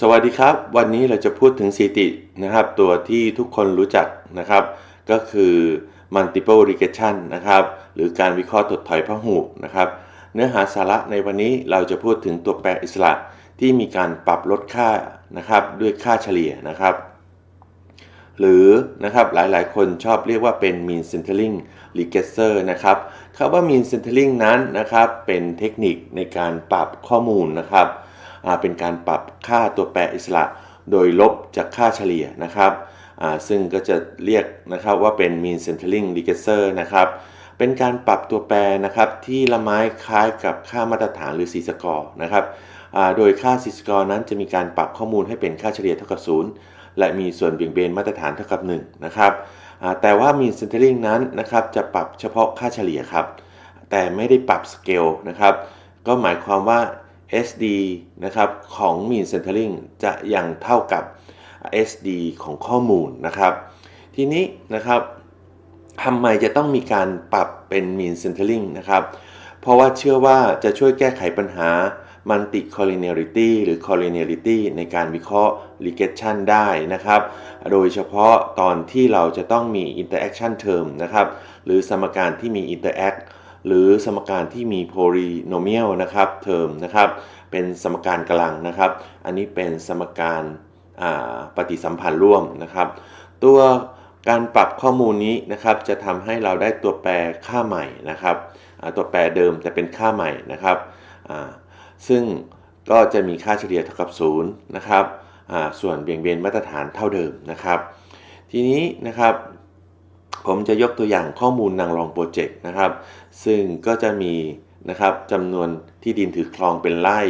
สวัสดีครับ วันนี้เราจะพูดถึงสถิตินะครับ ตัวที่ทุกคนรู้จักนะครับ ก็คือ multiple regression นะครับ หรือการวิเคราะห์ถดถอยพหูนะครับ เนื้อหาสาระในวันนี้เราจะพูดถึงตัวแปรอิสระที่มีการปรับลดค่านะครับ ด้วยค่าเฉลี่ยนะครับ หรือนะครับหลายๆ คนชอบเรียกว่าเป็น mean centering regressor นะครับคำว่า mean centering นั้นนะครับ เป็นเทคนิคในการปรับข้อมูลนะครับ เป็นการปรับค่าตัวแปรอิสระ โดยลบจากค่าเฉลี่ยนะครับซึ่งก็จะเรียกนะครับว่าเป็น mean centering regressor นะครับเป็นการปรับตัวแปรนะครับที่ละไม้คล้ายกับค่ามาตรฐานหรือ c สกอร์นะครับโดยค่า c สกอร์นั้นจะมีการปรับข้อมูลให้เป็นค่าเฉลี่ยเท่ากับ 0 และมีส่วนเบี่ยงเบนมาตรฐานเท่ากับ 1 นะครับแต่ว่า mean centering นั้นนะครับจะปรับเฉพาะค่าเฉลี่ยครับแต่ไม่ได้ปรับสเกลนะครับก็หมายความว่า SD นะครับของ mean centering จะยังเท่ากับ SD ของข้อมูลนะครับ ทีนี้นะครับทำไมจะต้องมีการปรับเป็น mean centering นะครับ เพราะว่าเชื่อว่าจะช่วยแก้ไขปัญหา multi collinearity หรือ collinearity ในการวิเคราะห์ regression ได้นะครับ โดยเฉพาะตอนที่เราจะต้องมี interaction term นะครับ หรือสมการที่มี interact หรือสมการที่มี polynomial นะครับ term นะครับเป็นสมการกลังนะครับ อันนี้เป็นสมการปฏิสัมพันธ์ร่วมนะครับ ตัวการปรับข้อมูลนี้นะครับจะทำให้เราได้ตัวแปรค่าใหม่นะครับตัวแปรเดิมแต่เป็นค่าใหม่นะครับซึ่งก็จะมีค่าเฉลี่ยเท่ากับ0นะครับส่วนเบี่ยงเบนมาตรฐานเท่าเดิมนะครับ ทีนี้นะครับ ผมจะยกตัวอย่างข้อมูลนางรองโปรเจกต์นะครับ ซึ่งก็จะมีนะครับจำนวนที่ดินถือครองเป็นไร่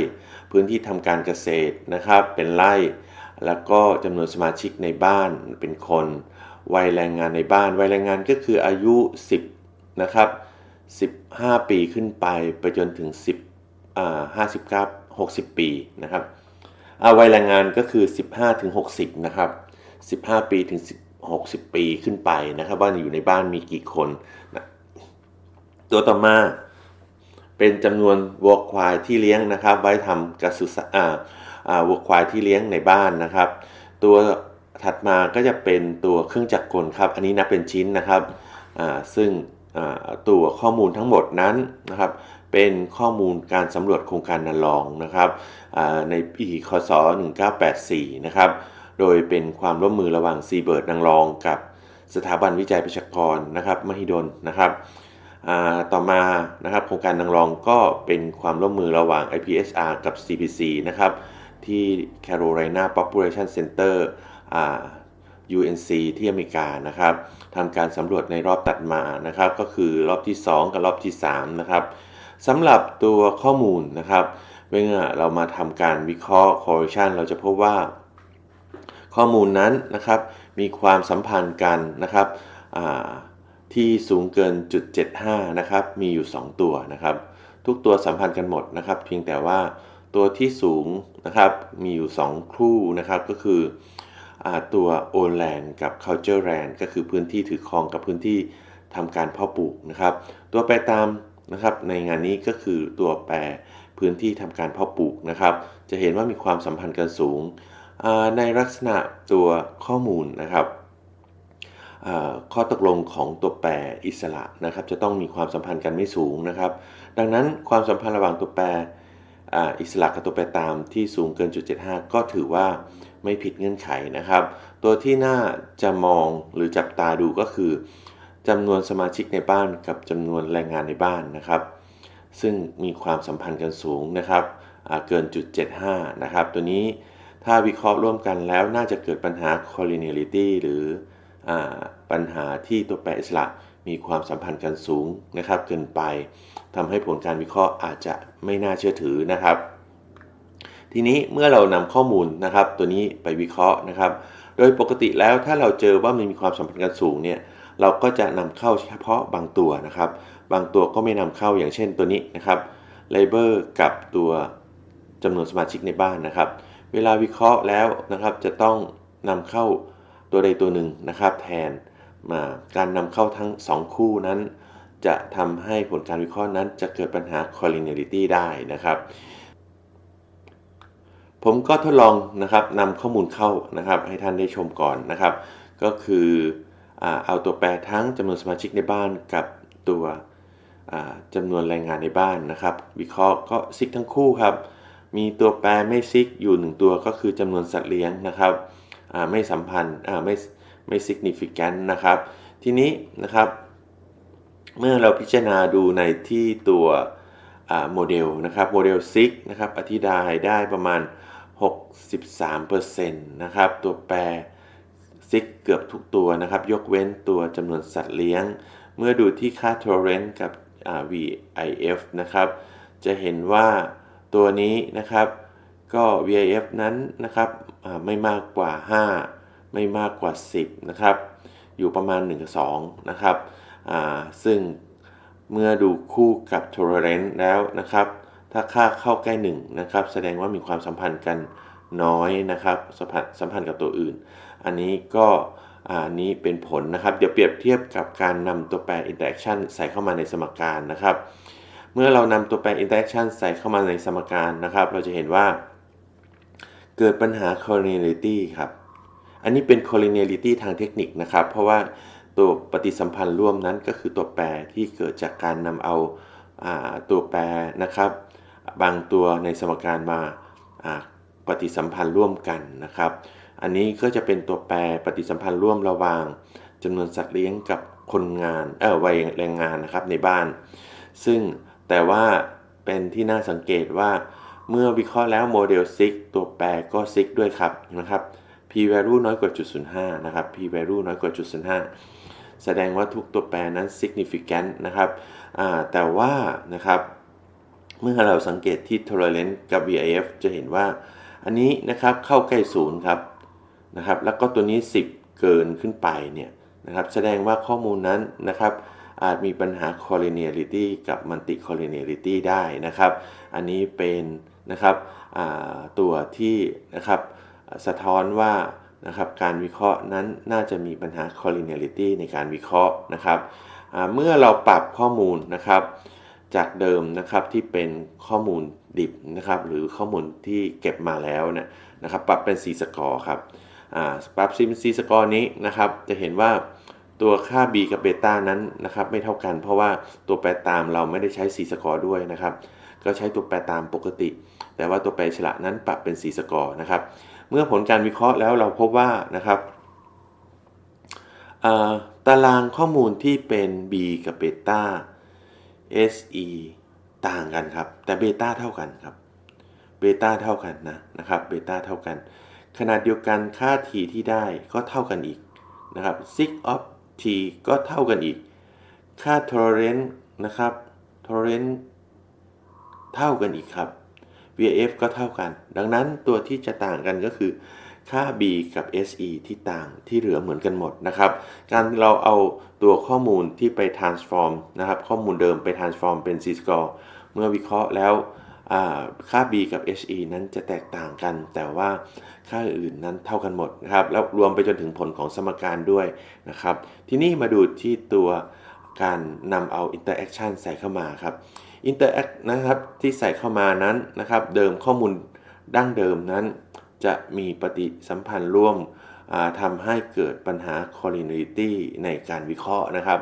พื้นที่ทำการเกษตรนะครับเป็นไร่ แล้วก็จำนวนสมาชิกในบ้านเป็นคน วัยแรงงานในบ้าน วัยแรงงานก็คืออายุ 10นะครับ15 ปีขึ้นไปไปจนถึง 10อ่า59 60 ปีนะครับอาวัยแรงงานก็คือ 15ถึง60นะครับ15 ปีถึง 60 ปีขึ้นไปนะครับว่าอยู่ในบ้านมีกี่คนนะตัวต่อมาเป็นจำนวนวัวควายที่เลี้ยงนะครับ ไว้ทำกระสุอ่าอ่าวัวควายที่เลี้ยงในบ้านนะครับ ตัวถัดมาก็จะเป็นตัวเครื่องจักรกลครับ อันนี้นับเป็นชิ้นนะครับซึ่งตัวข้อมูลทั้งหมดนั้นนะครับ เป็นข้อมูลการสำรวจโครงการนันลองนะครับในปีคศ 1984 นะครับ โดยเป็นความร่วมมือระหว่างซีเบิร์ดนางรองกับสถาบันวิจัยประชากรนะครับมหิดลนะครับต่อมานะครับโครงการนางรองก็เป็นความร่วมมือระหว่าง IPSR กับ CPC นะครับที่ Carolina Population Center UNC ที่อเมริกานะครับทำการสำรวจในรอบตัดมานะครับ ก็คือรอบที่ 2 กับรอบที่ 3 นะครับสำหรับตัวข้อมูลนะครับ เมื่อเรามาทำการวิเคราะห์ correlation เราจะพบว่า ข้อมูลนั้นนะครับ มีความสัมพันธ์กันนะครับที่สูงเกินจุด75นะครับ มีอยู่ 2 ตัวนะครับ ทุกตัวสัมพันธ์กันหมดนะครับ เพียงแต่ว่าตัวที่สูงนะครับ มีอยู่ 2 คู่นะครับ ก็คืออตัวโอนแลนกับ culture land ก็คือพื้นที่ถือครองกับพื้นที่ทำการเพาะปลูกนะครับ ตัวแปรตามนะครับ ในงานนี้ก็คือตัวแปรพื้นที่ทำการเพาะปลูกนะครับ จะเห็นว่ามีความสัมพันธ์กันสูง ในลักษณะตัวข้อมูลนะครับข้อตกลงของตัวแปรอิสระนะครับ จะต้องมีความสัมพันธ์กันไม่สูงนะครับ ดังนั้นความสัมพันธ์ระหว่างตัวแปรอิสระกับตัวแปรตามที่สูงเกินจุด75 ก็ถือว่าไม่ผิดเงื่อนไขนะครับ ตัวที่น่าจะมองหรือจับตาดูก็คือจำนวนสมาชิกในบ้านกับจำนวนแรงงานในบ้านนะครับ ซึ่งมีความสัมพันธ์กันสูงนะครับเกินจุด75นะครับ ตัวนี้ ถ้าวิเคราะห์ร่วมกันแล้วน่าจะเกิดปัญหา collinearity หรืออปัญหาที่ตัวแปรอิสระมีความสัมพันธ์กันสูงนะครับ เกินไปทำให้ผลการวิเคราะห์อาจจะไม่น่าเชื่อถือนะครับ ทีนี้เมื่อเรานำข้อมูลนะครับ ตัวนี้ไปวิเคราะห์นะครับ โดยปกติแล้วถ้าเราเจอว่ามันมีความสัมพันธ์กันสูงเนี่ยเราก็จะนำเข้าเฉพาะบางตัวนะครับ บางตัวก็ไม่นำเข้าอย่างเช่นตัวนี้นะครับ labor กับตัวจำนวนสมาชิกในบ้านนะครับ เวลาวิเคราะห์แล้วนะครับจะต้องนำเข้าตัวใดตัวหนึ่งนะครับ แทนมาการนำเข้าทั้ง 2 คู่นั้น จะทำให้ผลการวิเคราะห์นั้นจะเกิดปัญหา collinearity ได้นะครับ ผมก็ทดลองนะครับนำข้อมูลเข้านะครับ ให้ท่านได้ชมก่อนนะครับ ก็คือเอาตัวแปรทั้งจำนวนสมาชิกในบ้านกับตัวจำนวนแรงงานในบ้านนะครับ วิเคราะห์ก็ซิกทั้งคู่ครับ มีตัวแปรไม่ซิกอยู่หนึ่งตัวก็คือจำนวนสัตว์เลี้ยงนะครับไม่สัมพันธ์ไม่ไม่ significant นะครับ ทีนี้นะครับ เมื่อเราพิจารณาดูในที่ตัวโมเดลนะครับโมเดลซิกนะครับอธิบายได้ประมาณ 63%นะครับ ตัวแปรซิกเกือบทุกตัวนะครับ ยกเว้นตัวจำนวนสัตว์เลี้ยง เมื่อดูที่ค่า torrent กับ VIF นะครับ จะเห็นว่า ตัวนี้นะครับก็ VIF นั้นนะครับไม่มากกว่า 5 ไม่มากกว่า 10นะครับอยู่ประมาณ1-2นะครับซึ่งเมื่อดูคู่กับ tolerance แล้วนะครับถ้าค่าเข้าใกล้1นะครับแสดงว่ามีความสัมพันธ์กันน้อยนะครับสัมพันธ์กับตัวอื่น อันนี้ก็อันนี้เป็นผลนะครับ เดี๋ยวเปรียบเทียบกับการนำตัวแปร interaction ใส่เข้ามาในสมการนะครับ เมื่อเรานำตัวแปร interaction ใส่เข้ามาในสมการนะครับ เราจะเห็นว่า เกิดปัญหา collinearity ครับ อันนี้เป็น collinearity ทางเทคนิคนะครับ เพราะว่าตัวปฏิสัมพันธ์ร่วมนั้นก็คือตัวแปรที่เกิดจากการนำเอาตัวแปรนะครับ บางตัวในสมการมาปฏิสัมพันธ์ร่วมกันนะครับ อันนี้ก็จะเป็นตัวแปรปฏิสัมพันธ์ร่วมระหว่างจำนวนสัตว์เลี้ยงกับคนงานเออวัยแรงงานนะครับในบ้าน ซึ่ง แต่ว่าเป็นที่น่าสังเกตว่าเมื่อวิเคราะห์แล้วโมเดลซิกตัวแปรก็ซิกด้วยครับนะครับ p value น้อยกว่าจุด05นะครับ p value น้อยกว่าจุด05 แสดงว่าทุกตัวแปรนั้น significant นะครับแต่ว่านะครับ เมื่อเราสังเกตที่ tolerance กับ VIF จะเห็นว่า อันนี้นะครับเข้าใกล้ศูนย์ครับนะครับ แล้วก็ตัวนี้ 10 เกินขึ้นไปเนี่ยนะครับ แสดงว่าข้อมูลนั้นนะครับ อาจมีปัญหา collinearity กับ multi collinearity ได้นะครับ อันนี้เป็นนะครับตัวที่นะครับสะท้อนว่านะครับการวิเคราะห์นั้นน่าจะมีปัญหา collinearity ในการวิเคราะห์นะครับเมื่อเราปรับข้อมูลนะครับ จากเดิมนะครับที่เป็นข้อมูลดิบนะครับ หรือข้อมูลที่เก็บมาแล้วเนี่ยนะครับ ปรับเป็น C สกอร์ครับปรับเป็น C สกอร์นี้นะครับ จะเห็นว่า ตัวค่า b กับเบต้านั้นนะครับไม่เท่ากัน เพราะว่าตัวแปรตามเราไม่ได้ใช้ C สกอร์ด้วยนะครับ ก็ใช้ตัวแปรตามปกติ แต่ว่าตัวแปรฉละนั้นปรับเป็น C สกอร์นะครับ เมื่อผลการวิเคราะห์แล้วเราพบว่านะครับตารางข้อมูลที่เป็น b กับเบต้า SE ต่างกันครับ แต่เบต้าเท่ากันครับเบต้าเท่ากันนะนะครับเบต้าเท่ากันขนาดเดียวกันค่า t ที่ได้ก็เท่ากันอีกนะครับ sig of t ก็เท่ากันอีก ค่า tolerance นะครับ tolerance เท่ากันอีกครับ VF ก็เท่ากัน ดังนั้นตัวที่จะต่างกันก็คือ ค่า b กับ se ที่ต่างที่เหลือเหมือนกันหมดนะครับ การเราเอาตัวข้อมูลที่ไป transform นะครับ ข้อมูลเดิมไป transform เป็น c score เมื่อวิเคราะห์แล้ว ค่า b กับ he นั้นจะแตกต่างกัน แต่ว่าค่าอื่นนั้นเท่ากันหมดนะครับ แล้วรวมไปจนถึงผลของสมการด้วยนะครับ ทีนี้มาดูที่ตัวการนำเอา interaction ใส่เข้ามาครับ interact นะครับที่ใส่เข้ามานั้นนะครับ เดิมข้อมูลดั้งเดิมนั้น จะมีปฏิสัมพันธ์ร่วม ทำให้เกิดปัญหา collinearity ในการวิเคราะห์นะครับ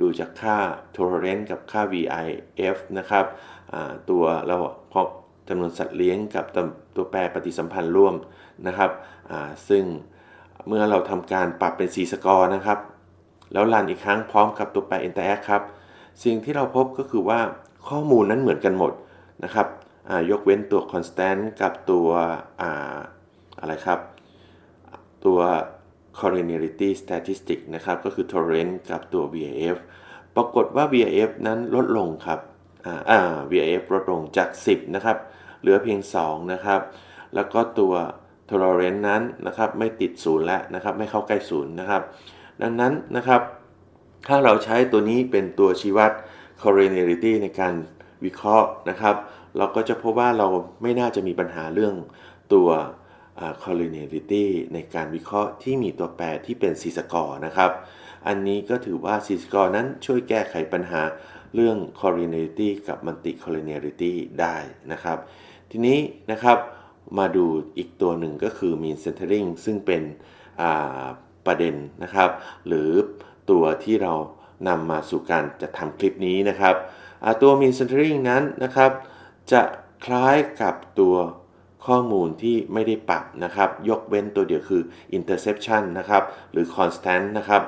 ดูจากค่า tolerance กับค่า VIF นะครับตัวเราเพราะจำนวนสัตว์เลี้ยงกับตัวแปรปฏิสัมพันธ์ร่วมนะครับซึ่งเมื่อเราทำการปรับเป็น C สกอร์นะครับ แล้วรันอีกครั้งพร้อมกับตัวแปร interact ครับ สิ่งที่เราพบก็คือว่าข้อมูลนั้นเหมือนกันหมดนะครับยกเว้นตัว constant กับตัวอะไรครับ ตัว collinearity statistic นะครับ ก็คือ tolerance กับตัว VIF ปรากฏว่า VIF นั้นลดลงครับอ่า VIF ลดลงจาก 10 นะครับ เหลือเพียง 2 นะครับ แล้วก็ตัว tolerance นั้นนะครับ ไม่ติดศูนย์แล้วนะครับ ไม่เข้าใกล้ศูนย์นะครับ ดังนั้นนะครับ ถ้าเราใช้ตัวนี้เป็นตัวชี้วัด collinearity ในการวิเคราะห์นะครับ เราก็จะพบว่าเราไม่น่าจะมีปัญหาเรื่องตัว collinearity ในการวิเคราะห์ที่มีตัวแปรที่เป็น c score นะครับ อันนี้ก็ถือว่า c score นั้นช่วยแก้ไขปัญหาเรื่อง collinearity กับ multi collinearity ได้นะครับ ทีนี้นะครับมาดูอีกตัวหนึ่งก็คือ mean centering ซึ่งเป็นประเด็นนะครับ หรือตัวที่เรานำมาสู่การจะทำคลิปนี้นะครับตัว mean centering นั้นนะครับ จะคล้ายกับตัว ข้อมูลที่ไม่ได้ปรับนะครับ ยกเว้นตัวเดียวคือ interception นะครับ หรือ constant นะครับ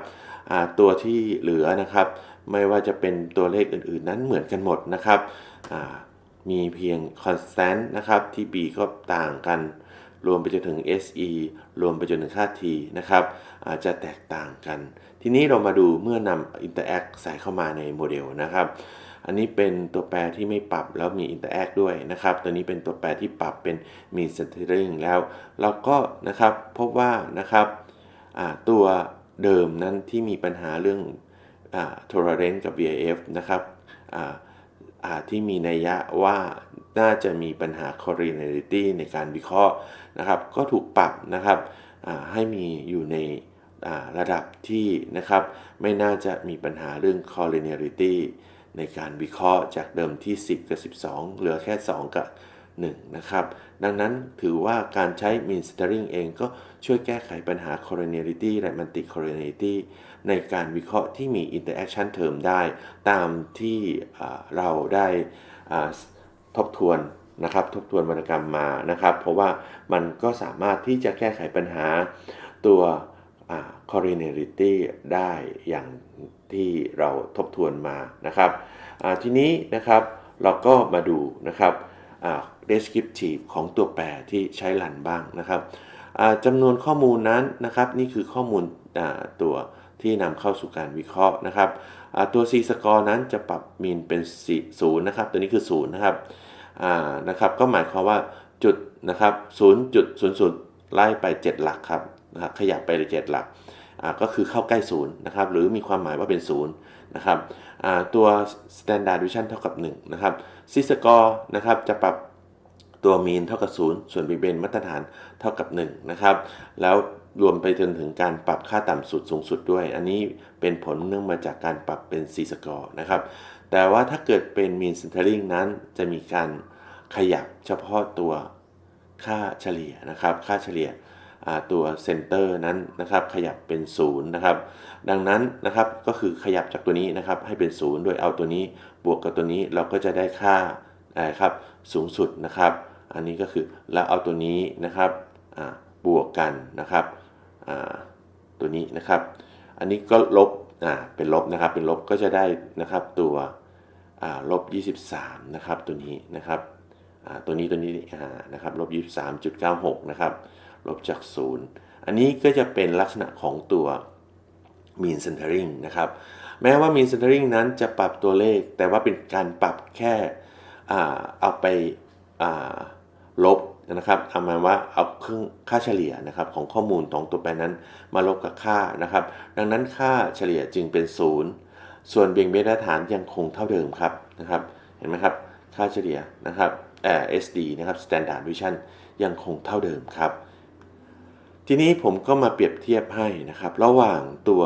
ตัวที่เหลือนะครับ ไม่ว่าจะเป็นตัวเลขอื่นๆ นั้นเหมือนกันหมดนะครับ มีเพียง constant นะครับ ที่ b ก็ต่างกัน รวมไปจนถึง SE รวมไปจนถึงค่า T นะครับอาจจะแตกต่างกัน ทีนี้เรามาดูเมื่อนำ interact ใส่เข้ามาในโมเดลนะครับ อันนี้เป็นตัวแปรที่ไม่ปรับแล้วมี interact ด้วยนะครับ ตัวนี้เป็นตัวแปรที่ปรับเป็น mean centering แล้ว เราก็นะครับพบว่านะครับตัวเดิมนั้นที่มีปัญหาเรื่องอ่า tolerance กับ VIF นะครับที่มีนัยยะว่าน่าจะมีปัญหา collinearity ในการวิเคราะห์นะครับ ก็ถูกปรับนะครับให้มีอยู่ในระดับที่นะครับ ไม่น่าจะมีปัญหาเรื่อง collinearity ในการวิเคราะห์จากเดิมที่ 10 กับ 12 เหลือแค่ 2 กับ 1 นะครับ ดังนั้นถือว่าการใช้ mean centering เองก็ช่วยแก้ไขปัญหา collinearity และ multi collinearity ในการวิเคราะห์ที่มี interaction term ได้ ตามที่เราได้ทบทวนนะครับทบทวนวรรณกรรมมานะครับ เพราะว่ามันก็สามารถที่จะแก้ไขปัญหาตัวอ่า collinearity ได้อย่าง ที่เราทบทวนมานะครับทีนี้นะครับเราก็มาดูนะครับ descriptive ของตัวแปรที่ใช้รันบ้างนะครับจำนวนข้อมูลนั้นนะครับ นี่คือข้อมูลตัวที่นำเข้าสู่การวิเคราะห์นะครับตัว c score นั้นจะปรับมีนเป็น0นะครับ ตัวนี้คือ0นะครับนะครับ ก็หมายความว่าจุดนะครับ0.00ไล่ไป 7 หลักครับนะครับขยับไปเลย7หลัก ก็คือเข้าใกล้ศูนย์นะครับหรือมีความหมายว่าเป็นศูนย์นะครับตัว standard deviation เท่ากับ1นะครับ c score นะครับจะปรับตัวมีนเท่ากับ 0 ส่วน b ีเบนมาตรฐานเท่ากับ1นะครับแล้วรวมไปจนถึงการปรับค่าต่ำสุดสูงสุดด้วย อันนี้เป็นผลเนื่องมาจากการปรับเป็น c score นะครับแต่ว่าถ้าเกิดเป็น mean centering นั้นจะมีการขยับเฉพาะตัวค่าเฉลี่ยนะครับ ค่าเฉลี่ย ตัวเซนเตอร์นั้นนะครับขยับเป็น0นะครับดังนั้นนะครับก็คือขยับจากตัวนี้นะครับให้เป็น 0 โดยเอาตัวนี้บวกกับตัวนี้เราก็จะได้ค่าอะไรครับสูงสุดนะครับ อันนี้ก็คือแล้วเอาตัวนี้นะครับบวกกันนะครับตัวนี้นะครับ อันนี้ก็ลบเป็นลบนะครับเป็นลบก็จะได้นะครับตัวอ่าลบ 23 นะครับตัวนี้นะครับตัวนี้ตัวนี้นะครับลบ 23.96 นะครับ ลบจาก 0 อันนี้ก็จะเป็นลักษณะของตัว mean centering นะครับ แม้ว่า mean centering นั้นจะปรับตัวเลข แต่ว่าเป็นการปรับแค่อเอาไปาลบนะครับเอามาว่าเอาครื่งค่าเฉลี่ยนะครับของข้อมูลของตัวแปรนั้นมาลบกับค่านะครับ ดังนั้นค่าเฉลี่ยจึงเป็น 0 ส่วนเบี่ยงเบนมาตรฐานยังคงเท่าเดิมครับนะครับ เห็นไหมครับ ค่าเฉลี่ยนะครับเอ่อ SD นะครับ standard deviation ยังคงเท่าเดิมครับ ทีนี้ผมก็มาเปรียบเทียบให้นะครับ ระหว่างตัว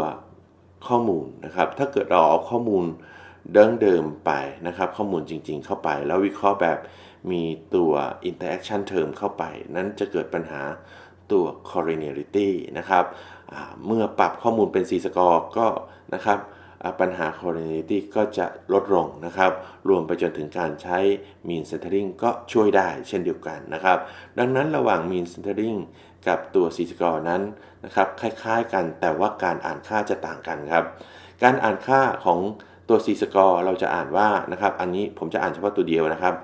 ข้อมูลนะครับ ถ้าเกิดเราเอาข้อมูลเดิมเดิมไปนะครับ ข้อมูลจริง ๆ เข้าไป แล้ววิเคราะห์แบบมีตัว interaction term เข้าไป นั้นจะเกิดปัญหาตัว collinearity นะครับเมื่อปรับข้อมูลเป็น c score ก็นะครับปัญหา collinearity ก็จะลดลงนะครับ รวมไปจนถึงการใช้ mean centering ก็ช่วยได้เช่นเดียวกันนะครับ ดังนั้นระหว่าง mean centering กับตัว c score นั้นนะครับคล้ายๆกันแต่ว่าการอ่านค่าจะต่างกันครับ การอ่านค่าของตัว c score เราจะอ่านว่านะครับ อันนี้ผมจะอ่านเฉพาะตัวเดียวนะครับ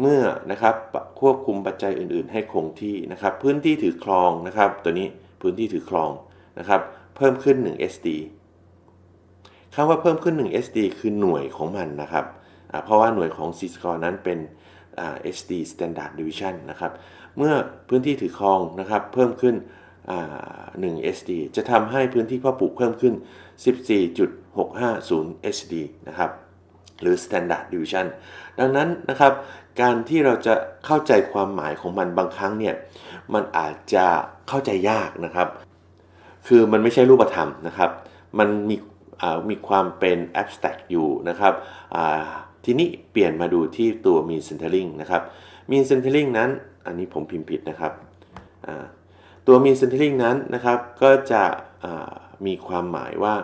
เมื่อนะครับควบคุมปัจจัยอื่น ๆ ให้คงที่นะครับ พื้นที่ถือครองนะครับ ตัวนี้พื้นที่ถือครองนะครับ เพิ่มขึ้น 1 SD คำว่าเพิ่มขึ้น 1 SD คือหน่วยของมันนะครับ เพราะว่าหน่วยของ c score นั้นเป็น SD standard deviation นะครับ เมื่อพื้นที่ถือครองนะครับเพิ่มขึ้น1 SD จะทำให้พื้นที่เพาะปลูกเพิ่มขึ้น 14.650 SD นะครับ หรือ standard deviation ดังนั้นนะครับ การที่เราจะเข้าใจความหมายของมันบางครั้งเนี่ย มันอาจจะเข้าใจยากนะครับ คือมันไม่ใช่รูปธรรมนะครับ มันมีมีความเป็น abstract อยู่นะครับ ทีนี้เปลี่ยนมาดูที่ตัว mean centering นะครับ mean centering นั้น อันนี้ผมพิมพ์ผิดนะครับตัว mean centering นั้นนะครับ ก็จะมีความหมายว่า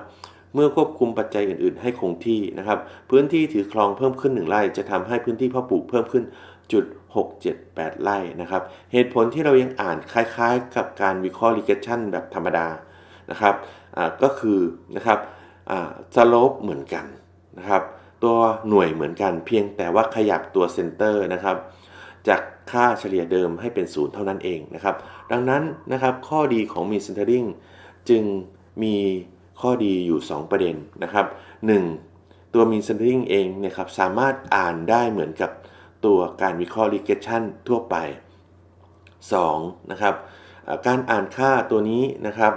เมื่อควบคุมปัจจัยอื่นๆ ให้คงที่นะครับ พื้นที่ถือครองเพิ่มขึ้น 1ไร่จะทำให้พื้นที่เพาะปลูกเพิ่มขึ้นจุด6 7 8 ไร่นะครับ เหตุผลที่เรายังอ่านคล้ายๆ กับการวิเคราะห์ regression แบบธรรมดานะครับก็คือนะครับอ่า slope เหมือนกันนะครับ ตัวหน่วยเหมือนกันเพียงแต่ว่าขยับตัวเซนเตอร์นะครับ จากค่าเฉลี่ยเดิมให้เป็นศูนย์เท่านั้นเองนะครับ ดังนั้นนะครับข้อดีของ mean centering จึงมีข้อดีอยู่ 2 ประเด็นนะครับ 1. ตัว mean centering เองนะครับสามารถอ่านได้เหมือนกับตัวการวิเคราะห์ regression ทั่วไป 2. นะครับการอ่านค่าตัวนี้นะครับ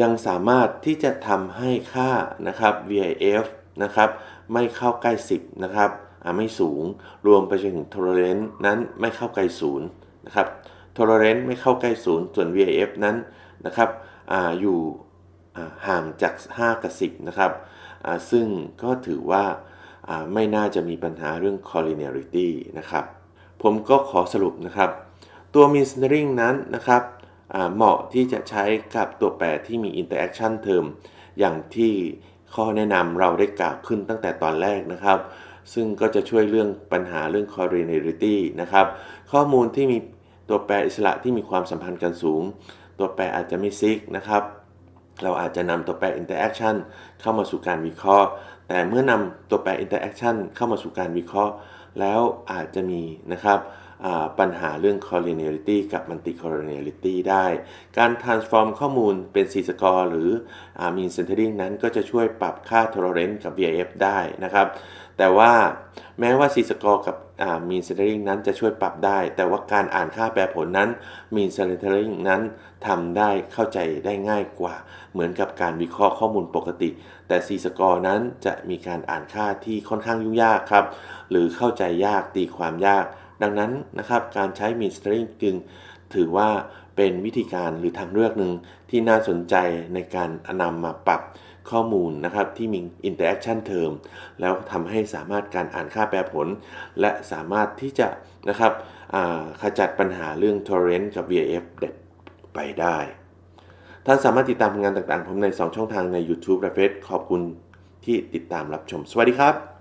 ยังสามารถที่จะทำให้ค่านะครับ VIF นะครับ ไม่เข้าใกล้ 10 นะครับไม่สูง รวมไปจนถึง tolerance นั้นไม่เข้าใกล้ศูนย์นะครับ tolerance ไม่เข้าใกล้ศูนย์ส่วน VIF นั้นนะครับออยู่ห่างจาก 5 กับ 10 นะครับ ซึ่งก็ถือว่าไม่น่าจะมีปัญหาเรื่อง collinearity นะครับ ผมก็ขอสรุปนะครับ ตัว mean centering นั้นนะครับเหมาะที่จะใช้กับตัวแปรที่มี interaction term อย่างที่ ข้อแนะนำเราได้กล่าวขึ้นตั้งแต่ตอนแรกนะครับ ซึ่งก็จะช่วยเรื่องปัญหาเรื่อง collinearity นะครับ ข้อมูลที่มีตัวแปรอิสระที่มีความสัมพันธ์กันสูง ตัวแปรอาจจะไม่ซิกนะครับ เราอาจจะนำตัวแปร interaction เข้ามาสู่การวิเคราะห์ แต่เมื่อนำตัวแปร interaction เข้ามาสู่การวิเคราะห์ แล้วอาจจะมีนะครับ ปัญหาเรื่อง collinearity กับ multi collinearity ได้ การ transform ข้อมูลเป็น c score หรือ mean centering นั้นก็จะช่วยปรับค่า tolerance กับ VIF ได้นะครับ แต่ว่าแม้ว่า c score กับ mean centering นั้นจะช่วยปรับได้ แต่ว่าการอ่านค่าแปรผลนั้น mean centering นั้นทำได้เข้าใจได้ง่ายกว่า เหมือนกับการวิเคราะห์ข้อมูลปกติ แต่ c score นั้นจะมีการอ่านค่าที่ค่อนข้างยุ่งยากครับ หรือเข้าใจยากตีความยาก ดังนั้นนะครับการใช้ mean centering จึงถือว่าเป็นวิธีการหรือทางเลือกหนึ่งที่น่าสนใจในการนำมาปรับข้อมูลนะครับที่มี interaction term แล้วทำให้สามารถการอ่านค่าแปรผล และสามารถที่จะนะครับขจัดปัญหาเรื่อง tolerance กับ VIF ไปได้ ท่านสามารถติดตามผลงานต่างๆ ผมใน 2 ช่องทางใน YouTube และ f a c e ขอบคุณที่ติดตามรับชม สวัสดีครับ